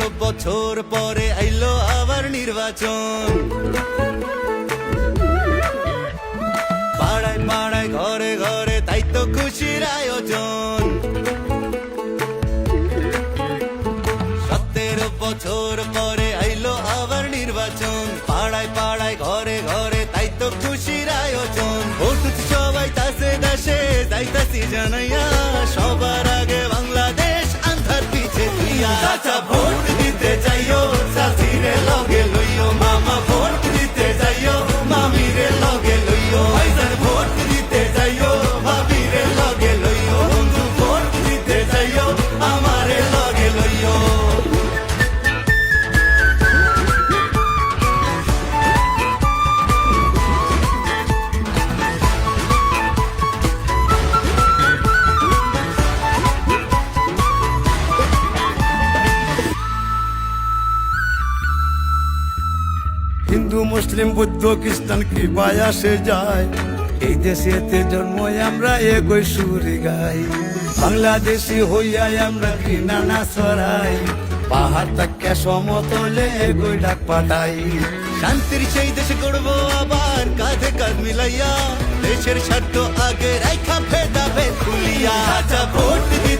বছর পরে আইলো আবার নির্বাচন। পাড়ায় পাড়ায়, ঘরে ঘরে তাই তো খুশির আয়োজন। সতেরো বছর পরে আইলো আবার নির্বাচন। পাড়ায় পাড়ায়, ঘরে ঘরে তাই তো খুশির আয়োজন। সবাই, তাসে দেশে যাইতাছি জানাইয়া। হিন্দু, মুসলিম, বৌদ্ধ, খ্রিস্টান কৃপায় আসে যায়। এই দেশেতে জন্ম আমরা একই সুরে গাই। বাংলাদেশি হইয়া আমরা ঘৃণা না ছড়াই। পাহাড় তাকে সমতলে একই ডাক পাঠাই। শান্তির সেই দেশে করব আবার, কাঁধে কাঁধ মিলাইয়া। দেশের স্বার্থ আগে রাইখা ফেদাবে খুলিয়া আচ্ছা ভোট ভোট